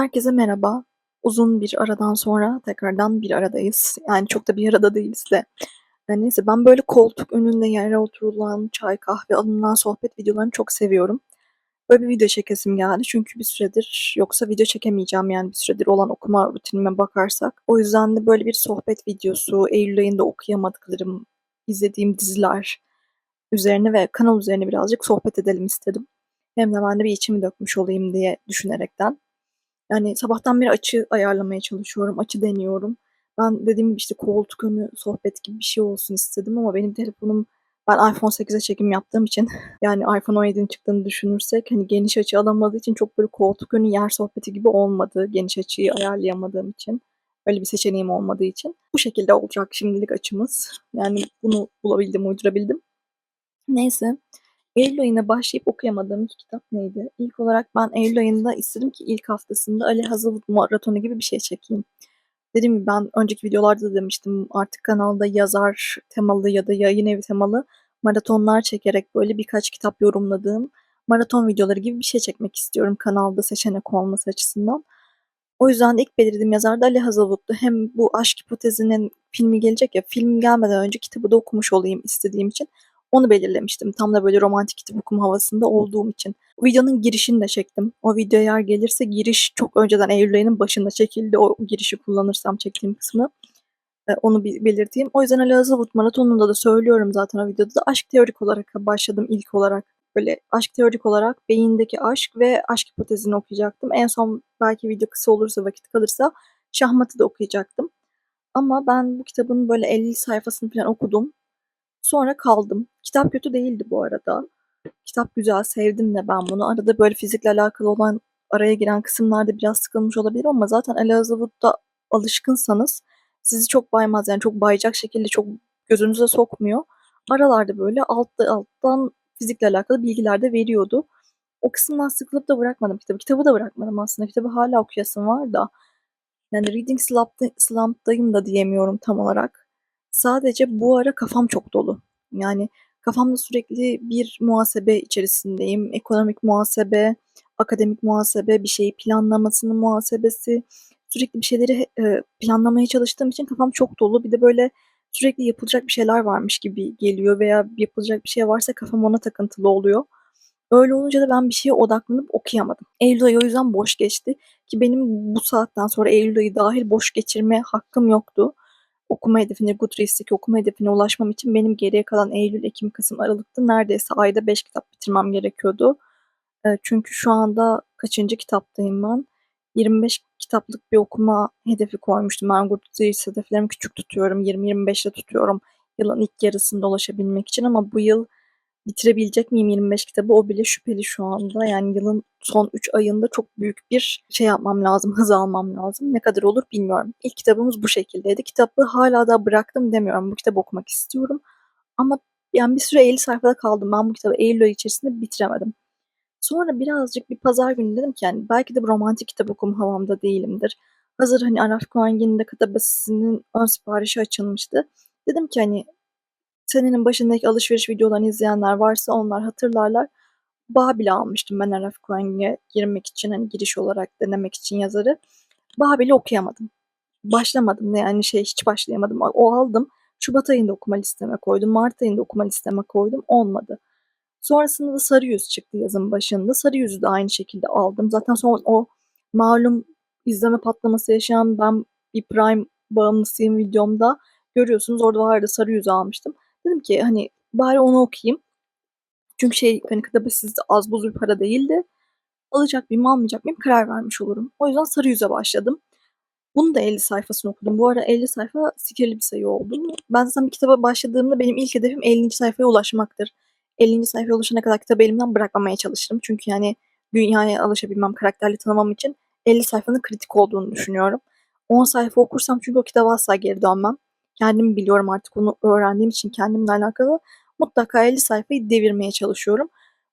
Herkese merhaba. Uzun bir aradan sonra tekrardan bir aradayız. Yani çok da bir arada değiliz de. Yani neyse ben böyle koltuk önünde yere oturulan, çay kahve alınan sohbet videolarını çok seviyorum. Böyle bir video çekesim geldi çünkü bir süredir yoksa video çekemeyeceğim yani bir süredir olan okuma rutinime bakarsak. O yüzden de böyle bir sohbet videosu, Eylül ayında okuyamadıklarım, izlediğim diziler üzerine ve kanal üzerine birazcık sohbet edelim istedim. Hem de ben de bir içimi dökmüş olayım diye düşünerekten. Yani sabahtan beri açı ayarlamaya çalışıyorum, açı deniyorum. Ben dediğim işte koltuk önü sohbet gibi bir şey olsun istedim ama benim telefonum ben iPhone 8'e çekim yaptığım için yani iPhone 17'nin çıktığını düşünürsek hani geniş açı alamadığı için çok böyle koltuk önü yer sohbeti gibi olmadı. Geniş açıyı ayarlayamadığım için. Öyle bir seçeneğim olmadığı için. Bu şekilde olacak şimdilik açımız. Yani bunu bulabildim, uydurabildim. Neyse. Eylül ayına başlayıp okuyamadığım iki kitap neydi? İlk olarak ben Eylül ayında istedim ki ilk haftasında Ali Hazırlık Maratonu gibi bir şey çekeyim. Dediğim gibi ben önceki videolarda da demiştim artık kanalda yazar temalı ya da yayın evi temalı maratonlar çekerek böyle birkaç kitap yorumladığım maraton videoları gibi bir şey çekmek istiyorum kanalda seçenek olması açısından. O yüzden ilk belirlediğim yazar da Ali Hazalut'tu. Hem bu aşk hipotezinin filmi gelecek ya film gelmeden önce kitabı da okumuş olayım istediğim için onu belirlemiştim. Tam da böyle romantik kitap okuma havasında olduğum için. Videonun girişini de çektim. O video eğer gelirse giriş çok önceden Eylül ayının başında çekildi. O girişi kullanırsam çektiğim kısmı. E, onu bir belirteyim. O yüzden Ali Azavut maratonunda da söylüyorum zaten o videoda da aşk teorik olarak başladım ilk olarak. Böyle aşk teorik olarak beyindeki aşk ve aşk hipotezini okuyacaktım. En son belki video kısa olursa vakit kalırsa Şahmat'ı da okuyacaktım. Ama ben bu kitabın böyle 50 sayfasını falan okudum. Sonra kaldım. Kitap kötü değildi bu arada. Kitap güzel, sevdim de ben bunu. Arada böyle fizikle alakalı olan araya giren kısımlarda biraz sıkılmış olabilir ama zaten Elazığ'da alışkınsanız sizi çok baymaz. Yani çok bayacak şekilde çok gözünüze sokmuyor. Aralarda böyle altta alttan fizikle alakalı bilgiler de veriyordu. O kısımdan sıkılıp da bırakmadım kitabı. Kitabı da bırakmadım aslında. Kitabı hala okuyasım var da. Yani reading slump'tayım da diyemiyorum tam olarak. Sadece bu ara kafam çok dolu. Yani kafamda sürekli bir muhasebe içerisindeyim. Ekonomik muhasebe, akademik muhasebe, bir şeyi planlamasının muhasebesi. Sürekli bir şeyleri e, planlamaya çalıştığım için kafam çok dolu. Bir de böyle sürekli yapılacak bir şeyler varmış gibi geliyor veya yapılacak bir şey varsa kafam ona takıntılı oluyor. Öyle olunca da ben bir şeye odaklanıp okuyamadım. Eylül ayı o yüzden boş geçti. Ki benim bu saatten sonra Eylül ayı dahil boş geçirme hakkım yoktu okuma hedefine, Goodreads'teki okuma hedefine ulaşmam için benim geriye kalan Eylül, Ekim, Kasım, Aralık'ta neredeyse ayda 5 kitap bitirmem gerekiyordu. E, çünkü şu anda kaçıncı kitaptayım ben? 25 kitaplık bir okuma hedefi koymuştum. Ben Goodreads hedeflerimi küçük tutuyorum. 20-25'te tutuyorum. Yılın ilk yarısında ulaşabilmek için ama bu yıl bitirebilecek miyim 25 kitabı o bile şüpheli şu anda. Yani yılın son 3 ayında çok büyük bir şey yapmam lazım, hız almam lazım. Ne kadar olur bilmiyorum. İlk kitabımız bu şekildeydi. Kitabı hala da bıraktım demiyorum. Bu kitabı okumak istiyorum. Ama yani bir süre 50 sayfada kaldım. Ben bu kitabı Eylül ayı içerisinde bitiremedim. Sonra birazcık bir pazar günü dedim ki yani belki de romantik kitap okuma havamda değilimdir. Hazır hani Araf Kuangin'in de kitabesinin ön siparişi açılmıştı. Dedim ki hani senenin başındaki alışveriş videolarını izleyenler varsa onlar hatırlarlar. Babil'i almıştım ben Araf Kuangin'e girmek için hani giriş olarak denemek için yazarı. Babil'i okuyamadım. Başlamadım yani şey hiç başlayamadım. O aldım. Şubat ayında okuma listeme koydum. Mart ayında okuma listeme koydum. Olmadı. Sonrasında da Sarı Yüz çıktı yazın başında. Sarı Yüz'ü de aynı şekilde aldım. Zaten son o malum izleme patlaması yaşayan ben bir Prime bağımlısıyım videomda. Görüyorsunuz orada vardı Sarı Yüz'ü almıştım. Dedim ki hani bari onu okuyayım. Çünkü şey hani kitabı sizde az buz bir para değildi. Alacak mıyım almayacak mıyım karar vermiş olurum. O yüzden Sarı Yüz'e başladım. Bunu da 50 sayfasını okudum. Bu ara 50 sayfa sikirli bir sayı oldu. Ben zaten bir kitaba başladığımda benim ilk hedefim 50. sayfaya ulaşmaktır. 50. sayfaya ulaşana kadar kitabı elimden bırakmamaya çalışırım. Çünkü yani dünyaya alışabilmem, karakterli tanımam için 50 sayfanın kritik olduğunu düşünüyorum. 10 sayfa okursam çünkü o kitaba asla geri dönmem. Kendimi biliyorum artık onu öğrendiğim için kendimle alakalı mutlaka 50 sayfayı devirmeye çalışıyorum.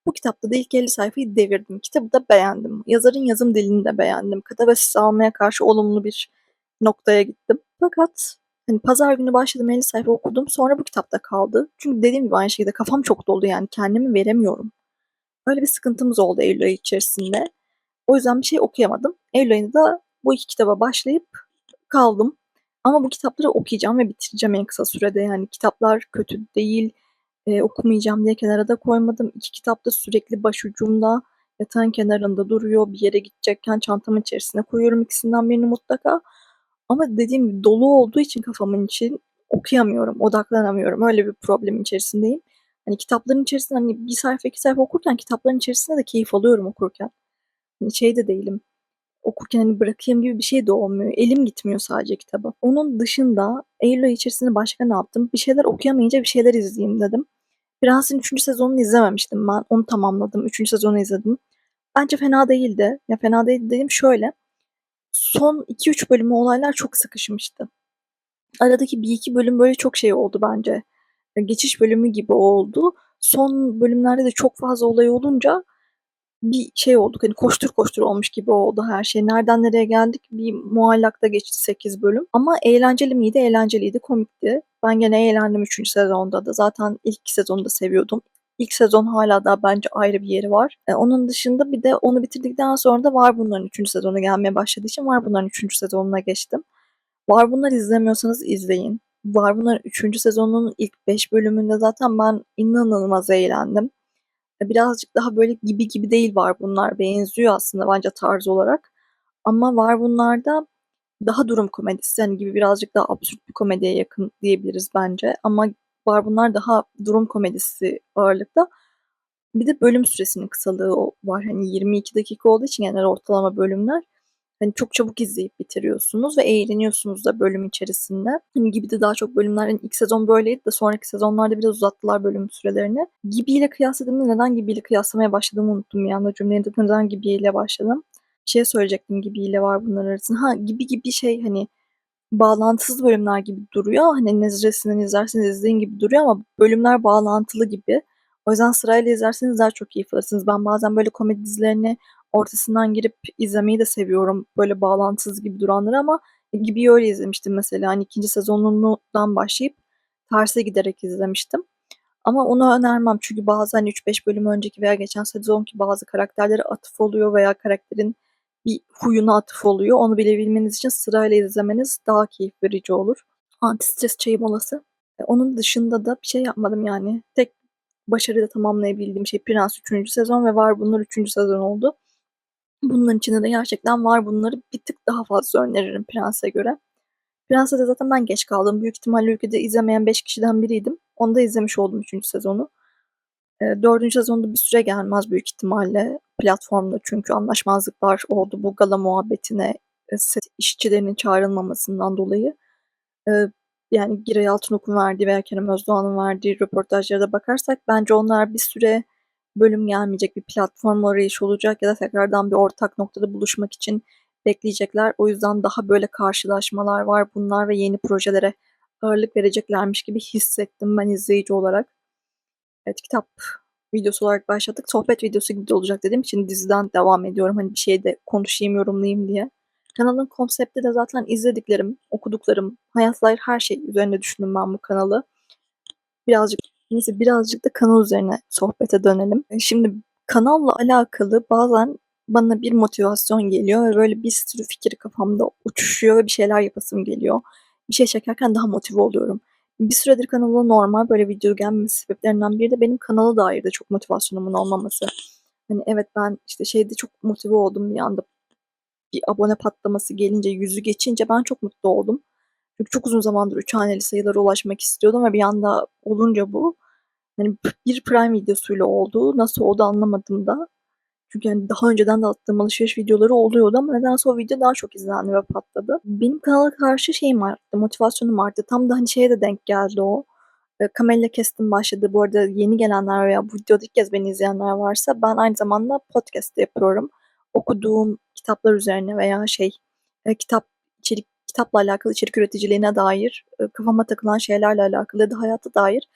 Bu kitapta da ilk 50 sayfayı devirdim. Kitabı da beğendim. Yazarın yazım dilini de beğendim. Katabasis almaya karşı olumlu bir noktaya gittim. Fakat hani pazar günü başladım 50 sayfa okudum. Sonra bu kitapta kaldı. Çünkü dediğim gibi aynı şekilde kafam çok dolu yani kendimi veremiyorum. Öyle bir sıkıntımız oldu Eylül ayı içerisinde. O yüzden bir şey okuyamadım. Eylül ayında bu iki kitaba başlayıp kaldım. Ama bu kitapları okuyacağım ve bitireceğim en kısa sürede. Yani kitaplar kötü değil, e, okumayacağım diye kenara da koymadım. İki kitap da sürekli başucumda, yatağın kenarında duruyor. Bir yere gidecekken çantamın içerisine koyuyorum ikisinden birini mutlaka. Ama dediğim gibi dolu olduğu için kafamın için okuyamıyorum, odaklanamıyorum. Öyle bir problemin içerisindeyim. Hani kitapların içerisinde hani bir sayfa iki sayfa okurken kitapların içerisinde de keyif alıyorum okurken. Hani şey de değilim. Okurken hani bırakayım gibi bir şey de olmuyor. Elim gitmiyor sadece kitaba. Onun dışında Eylül ayı içerisinde başka ne yaptım? Bir şeyler okuyamayınca bir şeyler izleyeyim dedim. Prens'in 3. sezonunu izlememiştim ben. Onu tamamladım. 3. sezonu izledim. Bence fena değildi. Ya fena değildi dediğim şöyle. Son 2-3 bölümü olaylar çok sıkışmıştı. Aradaki bir iki bölüm böyle çok şey oldu bence. Geçiş bölümü gibi oldu. Son bölümlerde de çok fazla olay olunca bir şey olduk. Hani koştur koştur olmuş gibi oldu her şey. Nereden nereye geldik bir muallakta geçti 8 bölüm. Ama eğlenceli miydi? Eğlenceliydi, komikti. Ben gene eğlendim 3. sezonda da. Zaten ilk sezonu da seviyordum. İlk sezon hala da bence ayrı bir yeri var. E, onun dışında bir de onu bitirdikten sonra da Var Bunların 3. sezonu gelmeye başladığı için Var Bunların 3. sezonuna geçtim. Var Bunlar izlemiyorsanız izleyin. Var Bunların 3. sezonunun ilk 5 bölümünde zaten ben inanılmaz eğlendim. E, birazcık daha böyle gibi gibi değil Var Bunlar. Benziyor aslında bence tarz olarak. Ama Var Bunlar'da daha durum komedisi yani gibi birazcık daha absürt bir komediye yakın diyebiliriz bence. Ama Var Bunlar daha durum komedisi ağırlıkta. Bir de bölüm süresinin kısalığı var. Hani 22 dakika olduğu için genel ortalama bölümler. Hani çok çabuk izleyip bitiriyorsunuz ve eğleniyorsunuz da bölüm içerisinde. Hani gibi de daha çok bölümlerin ilk sezon böyleydi de sonraki sezonlarda biraz uzattılar bölüm sürelerini. Gibi ile kıyasladığımda neden Gibi ile kıyaslamaya başladığımı unuttum bir anda cümleyi de neden Gibi ile başladım. Bir şey söyleyecektim Gibi ile var bunlar arasında. Ha Gibi gibi şey hani bağlantısız bölümler gibi duruyor. Hani nezresinden izlerseniz izleyin gibi duruyor ama bölümler bağlantılı gibi. O yüzden sırayla izlerseniz daha çok keyif alırsınız. Ben bazen böyle komedi dizilerini ortasından girip izlemeyi de seviyorum. Böyle bağlantısız gibi duranları ama gibi öyle izlemiştim mesela. Hani ikinci sezonundan başlayıp terse giderek izlemiştim. Ama onu önermem çünkü bazen 3-5 bölüm önceki veya geçen sezonki bazı karakterlere atıf oluyor veya karakterin bir huyuna atıf oluyor. Onu bilebilmeniz için sırayla izlemeniz daha keyif verici olur. Antistres çayı molası. E, onun dışında da bir şey yapmadım yani. Tek başarıyla tamamlayabildiğim şey Prens 3. sezon ve Var Bunlar 3. sezon oldu. Bunların içinde de gerçekten var bunları bir tık daha fazla öneririm Prens'e göre. Prens'e de zaten ben geç kaldım. Büyük ihtimalle ülkede izlemeyen 5 kişiden biriydim. Onu da izlemiş oldum 3. sezonu. E, 4. sezonda bir süre gelmez büyük ihtimalle platformda çünkü anlaşmazlıklar oldu bu gala muhabbetine set işçilerinin çağrılmamasından dolayı. E, yani Giray Altınok'un verdiği veya Kerem Özdoğan'ın verdiği röportajlara da bakarsak bence onlar bir süre bölüm gelmeyecek bir platform arayış olacak ya da tekrardan bir ortak noktada buluşmak için bekleyecekler. O yüzden daha böyle karşılaşmalar var bunlar ve yeni projelere ağırlık vereceklermiş gibi hissettim ben izleyici olarak. Evet kitap videosu olarak başladık. Sohbet videosu gibi de olacak dediğim için diziden devam ediyorum. Hani bir şey de konuşayım, yorumlayayım diye. Kanalın konsepti de zaten izlediklerim, okuduklarım, hayatlar her şey üzerine düşündüm ben bu kanalı. Birazcık Neyse birazcık da kanal üzerine sohbete dönelim. E, şimdi kanalla alakalı bazen bana bir motivasyon geliyor ve böyle bir sürü fikir kafamda uçuşuyor ve bir şeyler yapasım geliyor. Bir şey çekerken daha motive oluyorum. Bir süredir kanala normal böyle video gelmesi sebeplerinden biri de benim kanala dair de çok motivasyonumun olmaması. Hani evet ben işte şeyde çok motive oldum bir anda. Bir abone patlaması gelince, yüzü geçince ben çok mutlu oldum. Çünkü çok uzun zamandır üç haneli sayılara ulaşmak istiyordum ve bir anda olunca bu hani bir Prime videosuyla oldu. Nasıl oldu anlamadım da. Çünkü yani daha önceden de attığım alışveriş videoları oluyordu ama nedense o video daha çok izlendi ve patladı. Benim kanala karşı şeyim arttı, motivasyonum arttı. Tam da hani şeye de denk geldi o. E, Camilla Kestin başladı. Bu arada yeni gelenler veya bu videoda ilk kez beni izleyenler varsa ben aynı zamanda podcast yapıyorum. Okuduğum kitaplar üzerine veya şey e, kitap içerik kitapla alakalı içerik üreticiliğine dair, e, kafama takılan şeylerle alakalı da hayata dair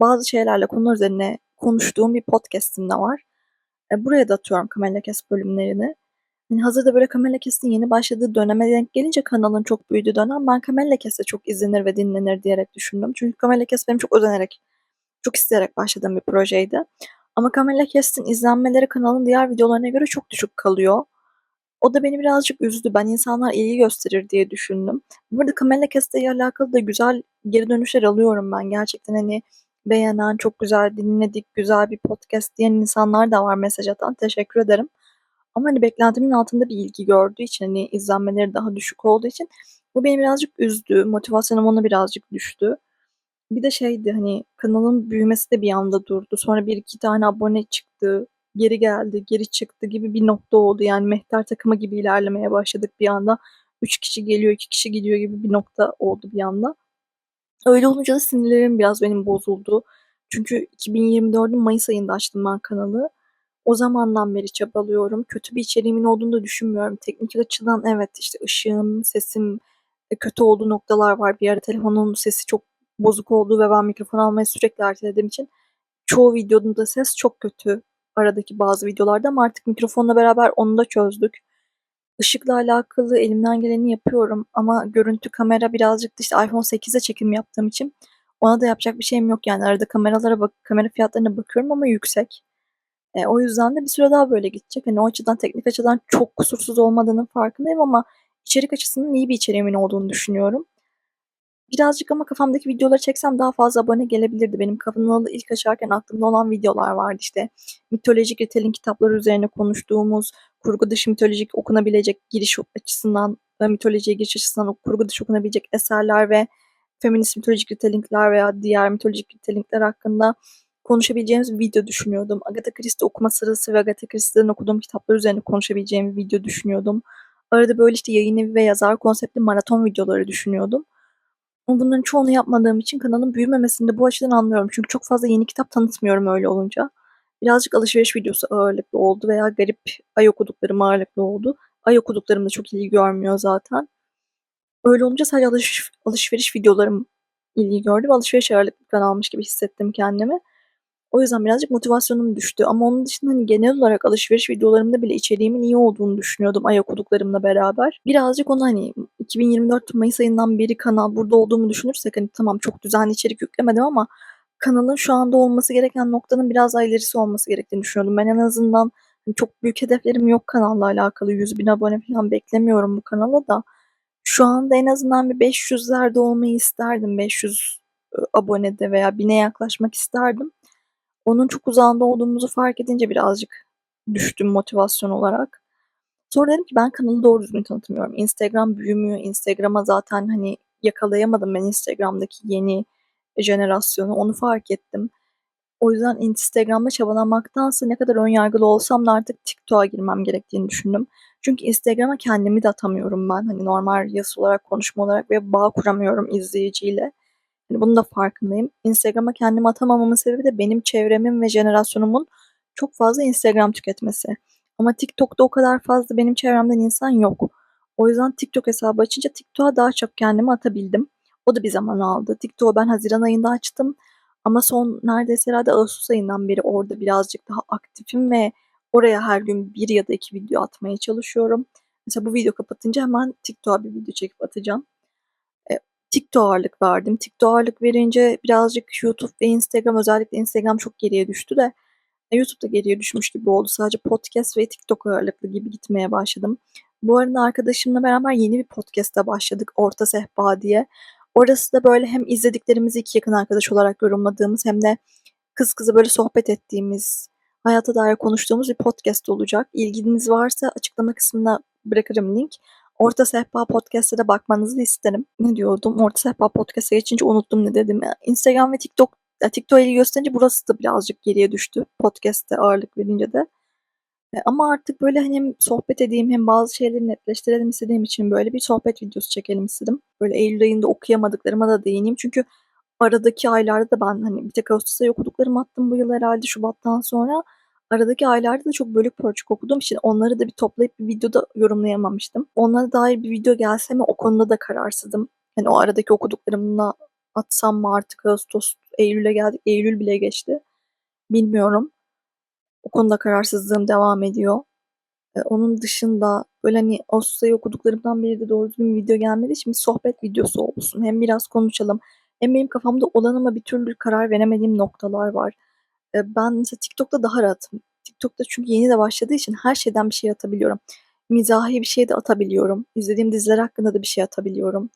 bazı şeylerle konular üzerine konuştuğum bir podcast'im de var. E, buraya da atıyorum Kamel Kes bölümlerini. Yani hazırda böyle Kamel Kes'in yeni başladığı döneme denk gelince kanalın çok büyüdüğü dönem ben Kamel Kes'e çok izlenir ve dinlenir diyerek düşündüm. Çünkü Kamel Kes benim çok özenerek, çok isteyerek başladığım bir projeydi. Ama Kamel Kes'in izlenmeleri kanalın diğer videolarına göre çok düşük kalıyor. O da beni birazcık üzdü. Ben insanlar ilgi gösterir diye düşündüm. Bu arada Camella Castell'le alakalı da güzel geri dönüşler alıyorum ben. Gerçekten hani beğenen, çok güzel dinledik, güzel bir podcast diyen insanlar da var mesaj atan. Teşekkür ederim. Ama hani beklentimin altında bir ilgi gördüğü için hani izlenmeleri daha düşük olduğu için bu beni birazcık üzdü. Motivasyonum ona birazcık düştü. Bir de şeydi hani kanalın büyümesi de bir anda durdu. Sonra bir iki tane abone çıktı. Geri geldi, geri çıktı gibi bir nokta oldu. Yani mehter takımı gibi ilerlemeye başladık bir anda. Üç kişi geliyor, iki kişi gidiyor gibi bir nokta oldu bir anda. Öyle olunca da sinirlerim biraz benim bozuldu. Çünkü 2024'ün Mayıs ayında açtım ben kanalı. O zamandan beri çabalıyorum. Kötü bir içeriğimin olduğunu da düşünmüyorum. Teknik açıdan evet işte ışığım, sesim e, kötü olduğu noktalar var. Bir ara telefonun sesi çok bozuk olduğu ve ben mikrofon almayı sürekli ertelediğim için çoğu videoda ses çok kötü aradaki bazı videolarda ama artık mikrofonla beraber onu da çözdük. Işıkla alakalı elimden geleni yapıyorum ama görüntü kamera birazcık da işte iPhone 8'e çekim yaptığım için ona da yapacak bir şeyim yok yani arada kameralara bak kamera fiyatlarına bakıyorum ama yüksek. E, o yüzden de bir süre daha böyle gidecek. Hani o açıdan teknik açıdan çok kusursuz olmadığının farkındayım ama içerik açısından iyi bir içeriğimin olduğunu düşünüyorum. Birazcık ama kafamdaki videoları çeksem daha fazla abone gelebilirdi. Benim kanalı ilk açarken aklımda olan videolar vardı işte. Mitolojik retelling kitapları üzerine konuştuğumuz, kurgu dışı mitolojik okunabilecek giriş açısından, mitolojiye giriş açısından kurgu dışı okunabilecek eserler ve feminist mitolojik retellingler veya diğer mitolojik retellingler hakkında konuşabileceğimiz bir video düşünüyordum. Agatha Christie okuma sırası ve Agatha Christie'den okuduğum kitaplar üzerine konuşabileceğim bir video düşünüyordum. Arada böyle işte yayın evi ve yazar konseptli maraton videoları düşünüyordum. Ama bunların çoğunu yapmadığım için kanalın büyümemesini de bu açıdan anlıyorum. Çünkü çok fazla yeni kitap tanıtmıyorum öyle olunca. Birazcık alışveriş videosu ağırlıklı oldu veya garip ay okuduklarım ağırlıklı oldu. Ay okuduklarım da çok ilgi görmüyor zaten. Öyle olunca sadece alış, alışveriş videolarım ilgi gördü ve alışveriş ağırlıklı kanalmış gibi hissettim kendimi. O yüzden birazcık motivasyonum düştü ama onun dışında hani genel olarak alışveriş videolarımda bile içeriğimin iyi olduğunu düşünüyordum ay okuduklarımla beraber. Birazcık onu hani 2024 Mayıs ayından beri kanal burada olduğumu düşünürsek hani tamam çok düzenli içerik yüklemedim ama kanalın şu anda olması gereken noktanın biraz daha ilerisi olması gerektiğini düşünüyordum. Ben en azından hani çok büyük hedeflerim yok kanalla alakalı. 100 bin abone falan beklemiyorum bu kanala da. Şu anda en azından bir 500'lerde olmayı isterdim. 500 abonede veya 1000'e yaklaşmak isterdim. Onun çok uzağında olduğumuzu fark edince birazcık düştüm motivasyon olarak. Sonra dedim ki ben kanalı doğru düzgün tanıtmıyorum. Instagram büyümüyor. Instagram'a zaten hani yakalayamadım ben Instagram'daki yeni jenerasyonu. Onu fark ettim. O yüzden Instagram'da çabalamaktansa ne kadar ön yargılı olsam da artık TikTok'a girmem gerektiğini düşündüm. Çünkü Instagram'a kendimi de atamıyorum ben. Hani normal yazı olarak, konuşma olarak ve bağ kuramıyorum izleyiciyle. Hani bunun da farkındayım. Instagram'a kendimi atamamamın sebebi de benim çevremin ve jenerasyonumun çok fazla Instagram tüketmesi. Ama TikTok'ta o kadar fazla benim çevremden insan yok. O yüzden TikTok hesabı açınca TikTok'a daha çok kendimi atabildim. O da bir zaman aldı. TikTok'u ben Haziran ayında açtım. Ama son neredeyse herhalde Ağustos ayından beri orada birazcık daha aktifim ve oraya her gün bir ya da iki video atmaya çalışıyorum. Mesela bu video kapatınca hemen TikTok'a bir video çekip atacağım. TikTok ağırlık verdim. TikTok ağırlık verince birazcık YouTube ve Instagram özellikle Instagram çok geriye düştü de e, YouTube da geriye düşmüş gibi oldu. Sadece podcast ve TikTok ağırlıklı gibi gitmeye başladım. Bu arada arkadaşımla beraber yeni bir podcast'a başladık. Orta Sehpa diye. Orası da böyle hem izlediklerimizi iki yakın arkadaş olarak yorumladığımız hem de kız kızı böyle sohbet ettiğimiz, hayata dair konuştuğumuz bir podcast olacak. İlginiz varsa açıklama kısmına bırakırım link. Orta Sehpa Podcast'e de bakmanızı isterim. Ne diyordum? Orta Sehpa Podcast'e geçince unuttum ne dedim. Instagram ve TikTok TikTok ilgi gösterince burası da birazcık geriye düştü. Podcast'te ağırlık verince de. E, ama artık böyle hani hem sohbet edeyim hem bazı şeyleri netleştirelim istediğim için böyle bir sohbet videosu çekelim istedim. Böyle Eylül ayında okuyamadıklarıma da değineyim. Çünkü aradaki aylarda da ben hani bir tek Ağustos ayı okuduklarımı attım bu yıl herhalde Şubat'tan sonra. Aradaki aylarda da çok bölük pörçük okuduğum için onları da bir toplayıp bir videoda yorumlayamamıştım. Onlara dair bir video gelse mi o konuda da kararsızım. Hani o aradaki okuduklarımla atsam mı artık Ağustos, Eylül'e geldik. Eylül bile geçti. Bilmiyorum. O konuda kararsızlığım devam ediyor. Ee, onun dışında böyle hani Ağustos'ta okuduklarımdan beri de doğru düzgün video gelmedi. Şimdi sohbet videosu olsun. Hem biraz konuşalım. Hem benim kafamda olan ama bir türlü karar veremediğim noktalar var ben mesela TikTok'ta daha rahatım. TikTok'ta çünkü yeni de başladığı için her şeyden bir şey atabiliyorum. mizahi bir şey de atabiliyorum. İzlediğim diziler hakkında da bir şey atabiliyorum.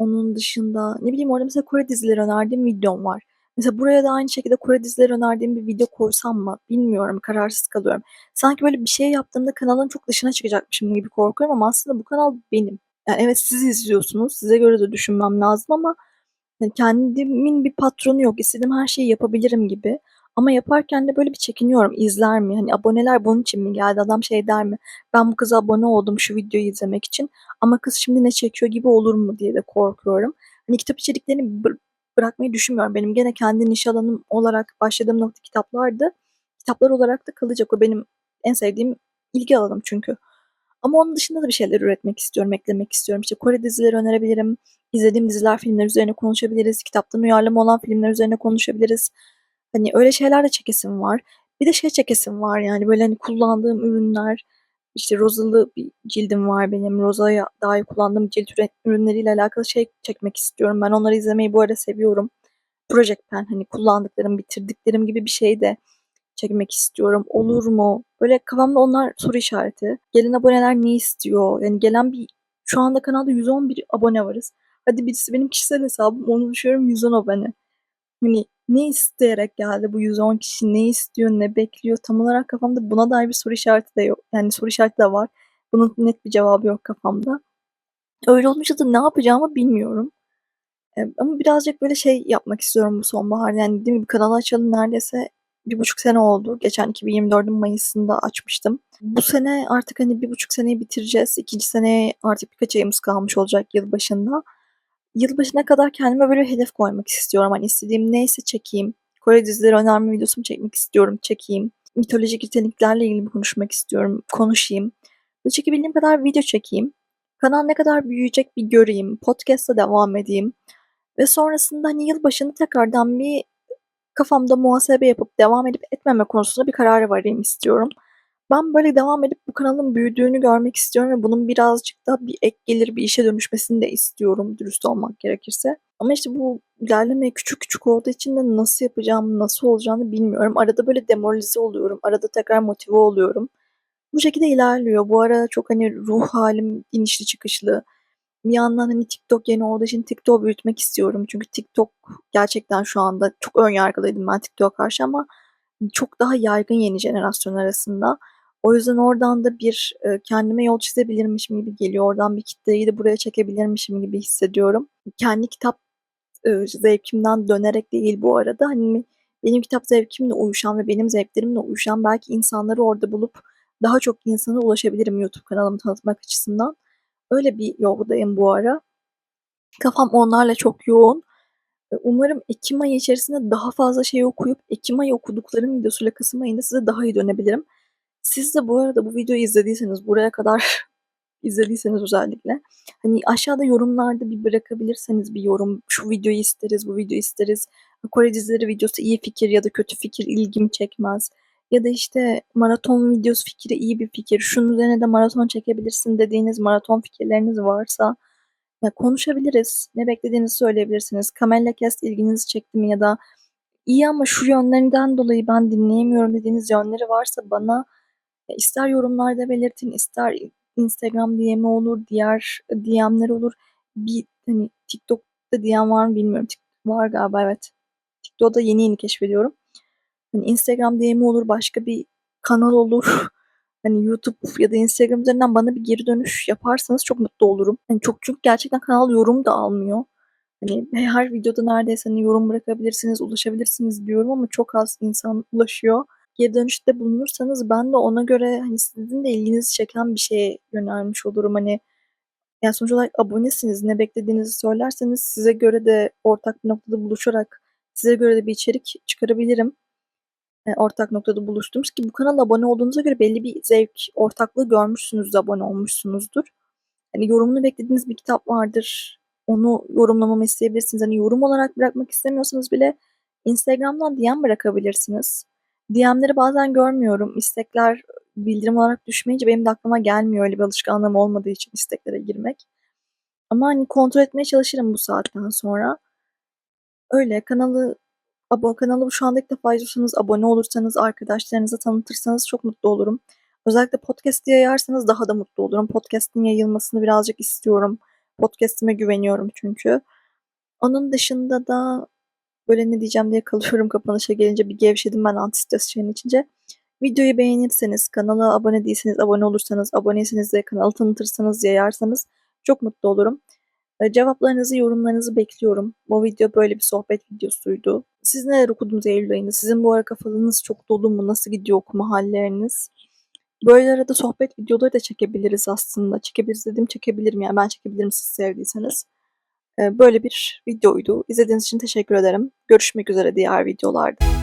Onun dışında ne bileyim orada mesela Kore dizileri önerdiğim videom var. Mesela buraya da aynı şekilde Kore dizileri önerdiğim bir video koysam mı bilmiyorum, kararsız kalıyorum. Sanki böyle bir şey yaptığımda kanalın çok dışına çıkacakmışım gibi korkuyorum ama aslında bu kanal benim. Yani evet siz izliyorsunuz, size göre de düşünmem lazım ama hani kendimin bir patronu yok. İstediğim her şeyi yapabilirim gibi. Ama yaparken de böyle bir çekiniyorum. İzler mi? Hani aboneler bunun için mi geldi? Adam şey der mi? Ben bu kıza abone oldum şu videoyu izlemek için. Ama kız şimdi ne çekiyor gibi olur mu diye de korkuyorum. Hani kitap içeriklerini bır- bırakmayı düşünmüyorum. Benim gene kendi niş alanım olarak başladığım nokta kitaplardı. Kitaplar olarak da kalacak. O benim en sevdiğim ilgi alanım çünkü. Ama onun dışında da bir şeyler üretmek istiyorum, eklemek istiyorum. İşte Kore dizileri önerebilirim. İzlediğim diziler, filmler üzerine konuşabiliriz. Kitaptan uyarlama olan filmler üzerine konuşabiliriz. Hani öyle şeyler de çekesim var. Bir de şey çekesim var yani böyle hani kullandığım ürünler işte rozalı bir cildim var benim. Rozaya dair kullandığım cilt ürünleriyle alakalı şey çekmek istiyorum. Ben onları izlemeyi bu arada seviyorum. Project Pen hani kullandıklarım, bitirdiklerim gibi bir şey de çekmek istiyorum. Olur mu? Böyle kafamda onlar soru işareti. Gelen aboneler ne istiyor? Yani gelen bir şu anda kanalda 111 abone varız. Hadi birisi benim kişisel hesabım onu düşüyorum 110 abone. Hani ne isteyerek geldi bu 110 kişi? Ne istiyor, ne bekliyor? Tam olarak kafamda buna dair bir soru işareti de yok. Yani soru işareti de var. Bunun net bir cevabı yok kafamda. Öyle olunca da ne yapacağımı bilmiyorum. Ama birazcık böyle şey yapmak istiyorum bu sonbahar. Yani dediğim gibi kanalı açalım neredeyse bir buçuk sene oldu. Geçen 2024'ün Mayıs'ında açmıştım. Bu sene artık hani bir buçuk seneyi bitireceğiz. İkinci seneye artık birkaç ayımız kalmış olacak yıl başında. Yılbaşına kadar kendime böyle hedef koymak istiyorum. Hani istediğim neyse çekeyim. Kore dizileri önerme videosu çekmek istiyorum, çekeyim. Mitolojik niteliklerle ilgili konuşmak istiyorum, konuşayım. Ve çekebildiğim kadar video çekeyim. Kanal ne kadar büyüyecek bir göreyim. Podcast'a devam edeyim. Ve sonrasında hani yılbaşını tekrardan bir kafamda muhasebe yapıp devam edip etmeme konusunda bir karar varayım istiyorum. Ben böyle devam edip bu kanalın büyüdüğünü görmek istiyorum ve bunun birazcık da bir ek gelir bir işe dönüşmesini de istiyorum dürüst olmak gerekirse. Ama işte bu ilerleme küçük küçük olduğu için de nasıl yapacağım, nasıl olacağını bilmiyorum. Arada böyle demoralize oluyorum. Arada tekrar motive oluyorum. Bu şekilde ilerliyor. Bu ara çok hani ruh halim inişli çıkışlı. Bir yandan hani TikTok yeni olduğu için TikTok büyütmek istiyorum. Çünkü TikTok gerçekten şu anda çok ön yargılıydım ben TikTok'a karşı ama çok daha yaygın yeni jenerasyon arasında. O yüzden oradan da bir e, kendime yol çizebilirmişim gibi geliyor. Oradan bir kitleyi de buraya çekebilirmişim gibi hissediyorum. Kendi kitap e, zevkimden dönerek değil bu arada. Hani benim kitap zevkimle uyuşan ve benim zevklerimle uyuşan belki insanları orada bulup daha çok insana ulaşabilirim YouTube kanalımı tanıtmak açısından. Öyle bir yoldayım bu ara. Kafam onlarla çok yoğun. Umarım Ekim ayı içerisinde daha fazla şey okuyup Ekim ayı okuduklarım videosuyla Kasım ayında size daha iyi dönebilirim. Siz de bu arada bu videoyu izlediyseniz, buraya kadar izlediyseniz özellikle hani aşağıda yorumlarda bir bırakabilirseniz bir yorum. Şu videoyu isteriz, bu videoyu isteriz. Kore dizileri videosu iyi fikir ya da kötü fikir ilgimi çekmez. Ya da işte maraton videosu fikri iyi bir fikir. Şunun üzerine de maraton çekebilirsin dediğiniz maraton fikirleriniz varsa ya konuşabiliriz. Ne beklediğinizi söyleyebilirsiniz. Camella Cast ilginizi çekti mi ya da iyi ama şu yönlerinden dolayı ben dinleyemiyorum dediğiniz yönleri varsa bana ister yorumlarda belirtin, ister Instagram DM'i olur, diğer DM'ler olur. Bir hani TikTok'ta DM var mı bilmiyorum. Var galiba evet. TikTok'ta yeni yeni keşfediyorum. Hani Instagram DM'i olur, başka bir kanal olur. Hani YouTube ya da Instagram üzerinden bana bir geri dönüş yaparsanız çok mutlu olurum. Hani çok çünkü gerçekten kanal yorum da almıyor. Hani her videoda neredeyse hani yorum bırakabilirsiniz, ulaşabilirsiniz diyorum ama çok az insan ulaşıyor. Geri dönüşte bulunursanız ben de ona göre hani sizin de ilginizi çeken bir şeye yönelmiş olurum. Hani yani sonuç olarak abonesiniz. Ne beklediğinizi söylerseniz size göre de ortak bir noktada buluşarak size göre de bir içerik çıkarabilirim. E, ortak noktada buluştuğumuz ki bu kanala abone olduğunuza göre belli bir zevk ortaklığı görmüşsünüz, abone olmuşsunuzdur. Hani yorumunu beklediğiniz bir kitap vardır. Onu yorumlamamı isteyebilirsiniz. Hani yorum olarak bırakmak istemiyorsanız bile Instagram'dan DM bırakabilirsiniz. DM'leri bazen görmüyorum. İstekler bildirim olarak düşmeyince benim de aklıma gelmiyor öyle bir alışkanlığım olmadığı için isteklere girmek. Ama hani kontrol etmeye çalışırım bu saatten sonra. Öyle kanalı Abo kanalı şu anda ilk defa izliyorsanız abone olursanız, arkadaşlarınıza tanıtırsanız çok mutlu olurum. Özellikle podcast'i yayarsanız daha da mutlu olurum. Podcast'in yayılmasını birazcık istiyorum. Podcast'ime güveniyorum çünkü. Onun dışında da böyle ne diyeceğim diye kalıyorum kapanışa gelince bir gevşedim ben antistres şeyin içince. Videoyu beğenirseniz, kanala abone değilseniz, abone olursanız, aboneyseniz de kanalı tanıtırsanız, yayarsanız çok mutlu olurum. E, Cevaplarınızı, yorumlarınızı bekliyorum. Bu video böyle bir sohbet videosuydu. Siz neler okudunuz Eylül ayında? Sizin bu ara kafanız çok dolu mu? Nasıl gidiyor okuma halleriniz? Böyle arada sohbet videoları da çekebiliriz aslında. Çekebiliriz dediğim çekebilirim yani ben çekebilirim siz sevdiyseniz. E, Böyle bir videoydu. İzlediğiniz için teşekkür ederim. Görüşmek üzere diğer videolarda.